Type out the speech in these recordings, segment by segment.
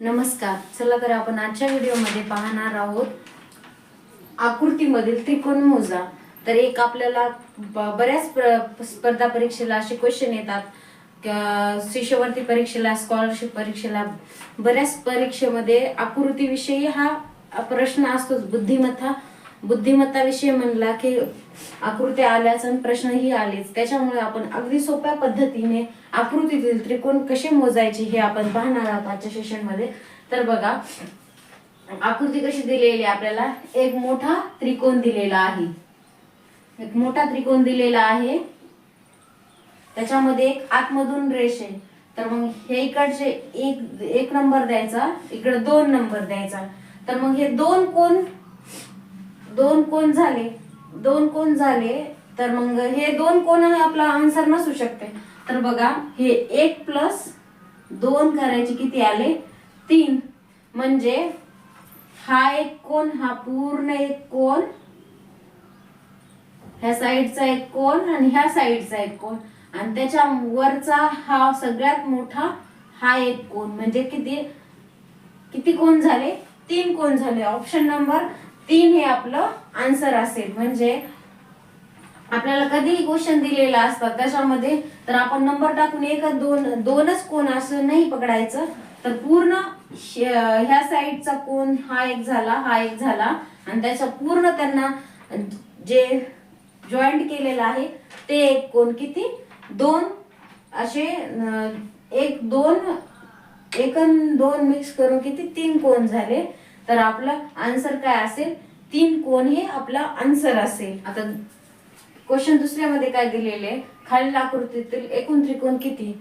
नमस्कार. चला तर आपण आजच्या व्हिडिओमध्ये पाहणार आहोत आकृतीमधील त्रिकोण मोजा. तर एक आपल्याला बऱ्याच स्पर्धा परीक्षेला असे क्वेश्चन येतात. शिष्यवृत्ती परीक्षेला स्कॉलरशिप परीक्षेला. बऱ्याच परीक्षेमध्ये आकृतीविषयी हा प्रश्न असतोच बुद्धिमत्ता. बुद्धिमत्ताविषयी म्हणला की आकृती आल्याच आणि प्रश्नही आलेच. त्याच्यामुळे आपण अगदी सोप्या पद्धतीने आकृतीतील त्रिकोण कसे मोजायचे हे आपण पाहणार आहोत आजच्या सेशनमध्ये तर बघा आकृती कशी दिलेली आहे आपल्याला? एक मोठा त्रिकोण दिलेला आहे. एक मोठा त्रिकोण दिलेला आहे. त्याच्यामध्ये एक आतमधून रेष आहे. तर मग हे इकडचे एक एक नंबर द्यायचा इकडे दोन नंबर द्यायचा. तर मग हे दोन कोण दोन कोण झाले दोन कोण झाले तर मग हे दोन कोण आपला आन्सर नसू शकते. तर बघा हे एक प्लस दोन करायचे किती आले? तीन. म्हणजे हा एक कोण हा पूर्ण एक कोण ह्या साईडचा एक कोण आणि ह्या साईडचा एक कोण. आणि त्याच्या वरचा हा सगळ्यात मोठा हा एक कोण. म्हणजे किती किती कोण झाले? तीन कोण झाले. ऑप्शन नंबर तीन हे आपलं आन्सर असेल. म्हणजे आपल्याला कधीही क्वेश्चन दिलेला असतात त्याच्यामध्ये तर आपण नंबर टाकून एक दोन दोनच कोण असं नाही पकडायचं. तर पूर्ण ह्या साईडचा कोण हा एक झाला हा एक झाला. आणि त्याच्या पूर्ण त्यांना जे जॉईंट केलेलं आहे ते एक कोण किती? दोन असे एक दोन एक दोन मिक्स करून किती? तीन कोण झाले? तर आपलं आन्सर काय असेल? तीन कोण हे आपला आन्सर असेल. आता क्वेश्चन दुसऱ्यामध्ये काय दिलेले? खालील आकृतीतील एकूण त्रिकोण किती?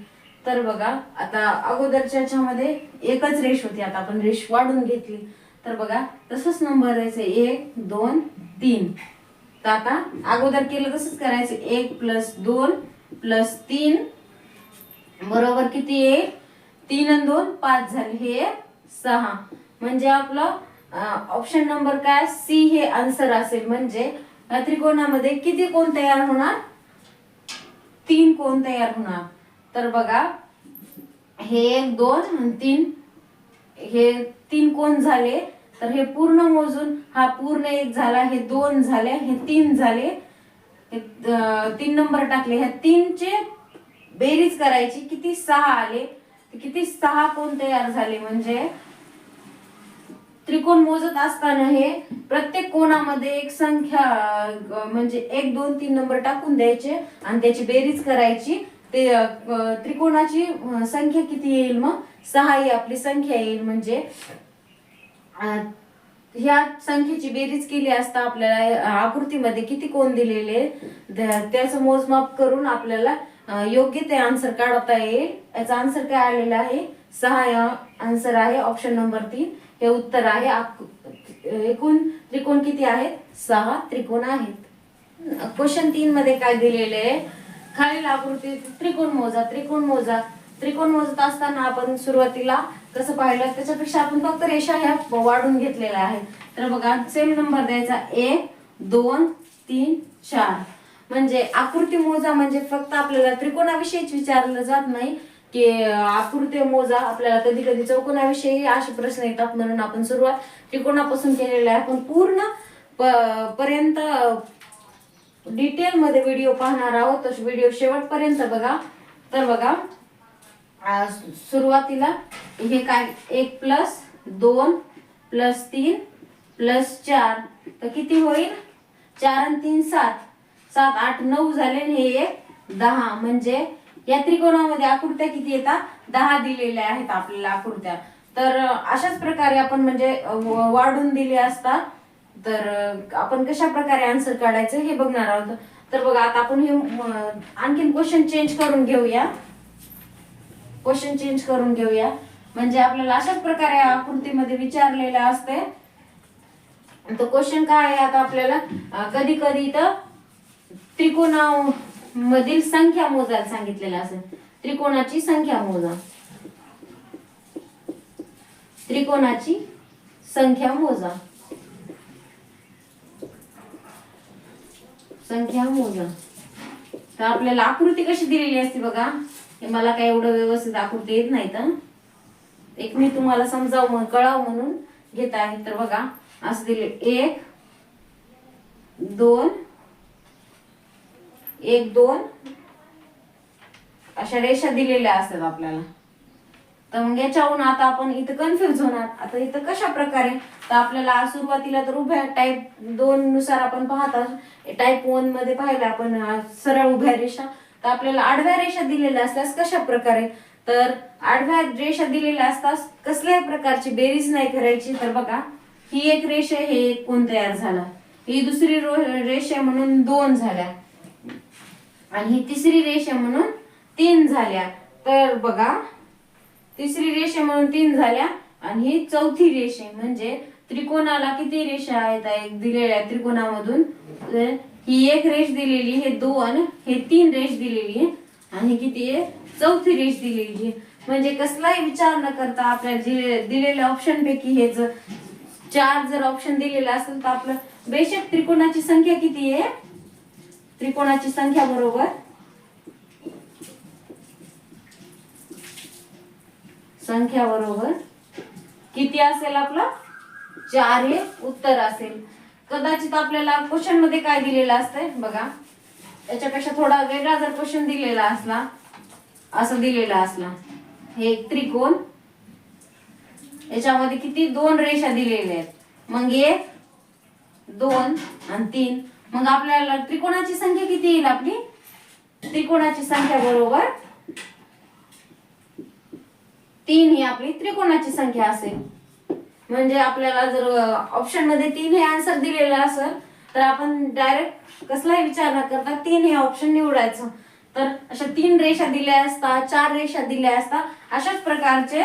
तर बघा आता अगोदरच्या ह्याच्यामध्ये एकच रेष होती. आता आपण रेष वाढून घेतली. तर बघा तसंच नंबर द्यायचे एक दोन तीन. तर आता अगोदर केलं तसंच करायचं. एक प्लस दोन प्लस तीन. बरोबर किती आहे? तीन आणि दोन पाच झाले. हे सहा. म्हणजे आपलं ऑप्शन नंबर काय? सी हे आन्सर असेल म्हणजे त्रिकोणामध्ये किती कोण तयार होणार? तीन कोण तयार होणार? तर बघा हे एक दोन तीन हे तीन कोण झाले? तर हे पूर्ण मोजून हा पूर्ण एक झाला हे दोन झाले हे तीन झाले. हे तीन नंबर टाकले. ह्या तीनचे बेरीज करायची. किती सहा आले? किती सहा कोण तयार झाले म्हणजे? त्रिकोण मोजत असताना हे प्रत्येक कोणामध्ये एक संख्या म्हणजे एक दोन तीन नंबर टाकून द्यायचे आणि त्याची बेरीज करायची. ते त्रिकोणाची संख्या किती येईल मग? सहा ही आपली संख्या येईल म्हणजे ह्या संख्येची बेरीज केली असता आपल्याला आकृतीमध्ये किती कोण दिलेले त्याचं मोजमाप करून आपल्याला योग्य ते आन्सर काढता येईल. याचा आन्सर काय आलेला आहे? सहा आन्सर आहे. ऑप्शन नंबर तीन. हे उत्तर आहे. एकूण त्रिकोण किती आहेत? सहा त्रिकोण आहेत. क्वेश्चन तीन मध्ये काय दिलेले? आहे खालील आकृती त्रिकोण मोजा त्रिकोण मोजा. त्रिकोण मोजत असताना आपण सुरुवातीला कसं पाहिलं? त्याच्यापेक्षा आपण फक्त रेषा ह्या वाढून घेतलेल्या आहेत. तर बघा सेम नंबर द्यायचा. एक दोन तीन चार. म्हणजे आकृती मोजा म्हणजे फक्त आपल्याला त्रिकोणाविषयीच विचारलं जात नाही. की आकृते मोजा. आपल्याला कधी कधी चौकोनाविषयी असे प्रश्न येतात म्हणून आपण सुरुवात त्रिकोणापासून केलेला आहे. आपण पूर्ण प- पर्यंत डिटेलमध्ये व्हिडिओ पाहणार आहोत. तर व्हिडिओ शेवटपर्यंत बघा. तर बघा सुरुवातीला हे काय? एक प्लस दोन प्लस तीन प्लस चार. तर किती होईल? चार आणि तीन सात. सात आठ नऊ झाले आणि हे एक. दहा. म्हणजे या त्रिकोणामध्ये आकृत्या किती येतात? दहा दिलेल्या आहेत आपल्याला आकृत्या तर अशाच प्रकारे आपण म्हणजे वाढून दिले असतात तर आपण कशा प्रकारे आन्सर काढायचं हे बघणार आहोत. तर बघा आता आपण हे आणखीन क्वेश्चन चेंज करून घेऊया. क्वेश्चन चेंज करून घेऊया. म्हणजे आपल्याला अशाच प्रकारे आकृतीमध्ये विचारलेलं असते. तर क्वेश्चन काय आहे आता आपल्याला? कधी कधी तर त्रिकोणा मधील संख्या मोजायला सांगितलेलं असेल त्रिकोणाची संख्या मोजा. त्रिकोणाची संख्या मोजा. संख्या मोजा. तर आपल्याला आकृती कशी दिलेली असते बघा. हे मला काय एवढं व्यवस्थित आकृती येत नाही तर एक मी तुम्हाला समजाव म्हणून कळाव म्हणून घेत आहे. तर बघा असं दिले. एक दोन एक दोन. अशा रेषा दिलेल्या असतात आपल्याला. तर मग याच्यावरून आता आपण इथं कन्फ्युज होणार. आता इथं कशा प्रकारे? तर आपल्याला सुरुवातीला तर उभ्या टाईप दोन नुसार आपण पाहता टाईप वनमध्ये पाहिलं आपण सरळ उभ्या रेषा. तर आपल्याला आडव्या रेषा दिलेल्या असल्यास कशा प्रकारे? तर आडव्या रेषा दिलेल्या असतात कसल्याही प्रकारची बेरीज नाही करायची? तर बघा ही एक रेषा हे एक कोण तयार झाला. ही दुसरी रेषा म्हणून दोन झाल्या. आणि ही तिसरी रेषा म्हणून तीन झाल्या. तर बघा तिसरी रेषा म्हणून तीन झाल्या आणि ही चौथी रेषे म्हणजे त्रिकोणाला किती रेषा आहेत एक दिलेल्या त्रिकोणामधून? ही एक रेष दिलेली हे दोन. हे तीन रेष दिलेली आहे. आणि किती आहे? चौथी रेष दिलेली आहे. म्हणजे कसलाही विचार न करता आपल्या दिलेल्या ऑप्शन पैकी हे जर चार जर ऑप्शन दिलेलं असेल तर आपलं बेशक त्रिकोणाची संख्या किती आहे? त्रिकोणाची संख्या बरोबर? संख्या बरोबर. किती असेल आपलं? चार हे उत्तर असेल. कदाचित आपल्याला क्वेश्चनमध्ये काय दिलेलं असतंय? बघा. याच्यापेक्षा थोडा वेगळा जर क्वेश्चन दिलेला असला असं दिलेला असला. हे एक त्रिकोण. याच्यामध्ये किती? दोन रेषा दिलेल्या आहेत. मग एक दोन आणि तीन. मग आपल्याला त्रिकोणाची संख्या किती येईल आपली? त्रिकोणाची संख्या बरोबर तीन ही आपली त्रिकोणाची संख्या असेल. म्हणजे आपल्याला जर ऑप्शनमध्ये तीन हे आन्सर दिलेलं असेल तर आपण डायरेक्ट कसलाही विचार न करता तीन हे ऑप्शन निवडायचं. तर अशा तीन रेषा दिल्या असतात चार रेषा दिल्या असतात अशाच प्रकारचे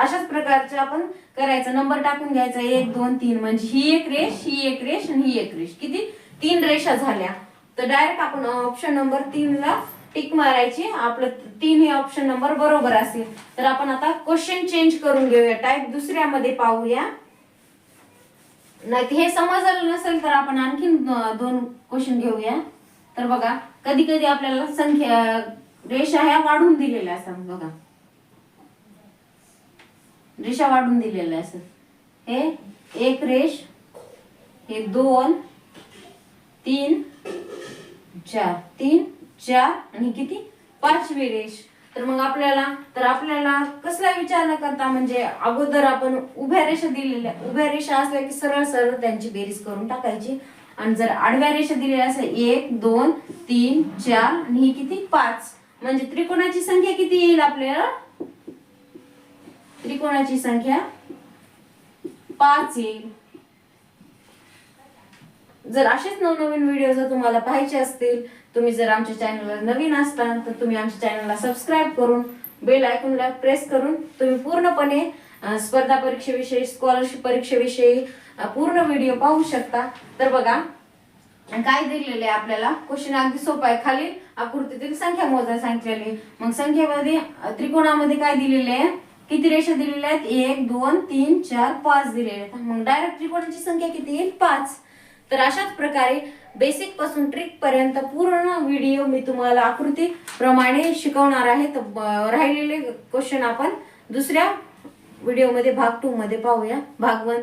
अशाच प्रकारचे आपण करायचं. नंबर टाकून घ्यायचा. एक दोन तीन. म्हणजे ही एक रेष ही एक रेष आणि ही एक रेष. किती? तीन रेषा झाल्या. तर डायरेक्ट आपण ऑप्शन नंबर तीन ला टिक मारायची. आपलं तीन हे ऑप्शन नंबर बरोबर असेल. तर आपण आता क्वेश्चन चेंज करून घेऊया. टाईप दुसऱ्यामध्ये पाहूया. नाही हे समजलं नसेल तर आपण आणखीन दोन क्वेश्चन घेऊया. तर बघा कधी कधी आपल्याला संख्या रेषा ह्या वाढून दिलेल्या असतात बघा. रेषा वाढून दिलेल्या असतात हे एक रेष हे दोन तीन चार. तीन चार आणि किती? पाचवी रेष. तर मग आपल्याला तर आपल्याला कसला विचार न करता म्हणजे अगोदर आपण उभ्या रेषा दिलेल्या उभ्या रेषा असल्या की सरळ सरळ त्यांची बेरीज करून टाकायची. आणि जर आडव्या रेषा दिलेल्या असेल एक दोन तीन चार आणि ही किती? पाच. म्हणजे त्रिकोणाची संख्या किती येईल आपल्याला? त्रिकोणाची संख्या? पाच येईल जर असेच नवनवीन व्हिडिओ जर तुम्हाला पाहायचे असतील तुम्ही जर आमच्या चॅनलला नवीन असताल तर तुम्ही आमच्या चॅनलला सबस्क्राईब करून बेल आयकॉनला प्रेस करून तुम्ही पूर्णपणे स्पर्धा परीक्षेविषयी स्कॉलरशिप परीक्षेविषयी पूर्ण व्हिडिओ पाहू शकता. तर बघा काय दिलेले आहे आपल्याला? क्वेश्चन अगदी सोपा आहे. खाली आकृतीतील संख्या मोजायला सांगितलेली मग संख्येमध्ये त्रिकोणामध्ये काय दिलेले आहे? किती रेषा दिलेल्या आहेत? एक दोन तीन चार पाच दिलेले आहेत. मग डायरेक्ट त्रिकोणाची संख्या किती येईल? पाच. तर अशाच प्रकारे बेसिकपासून ट्रिक पर्यंत पूर्ण व्हिडिओ मी तुम्हाला आकृती प्रमाणे शिकवणार आहे. तर राहिलेले क्वेश्चन आपण दुसऱ्या व्हिडिओमध्ये भाग टू मध्ये पाहूया. भाग वन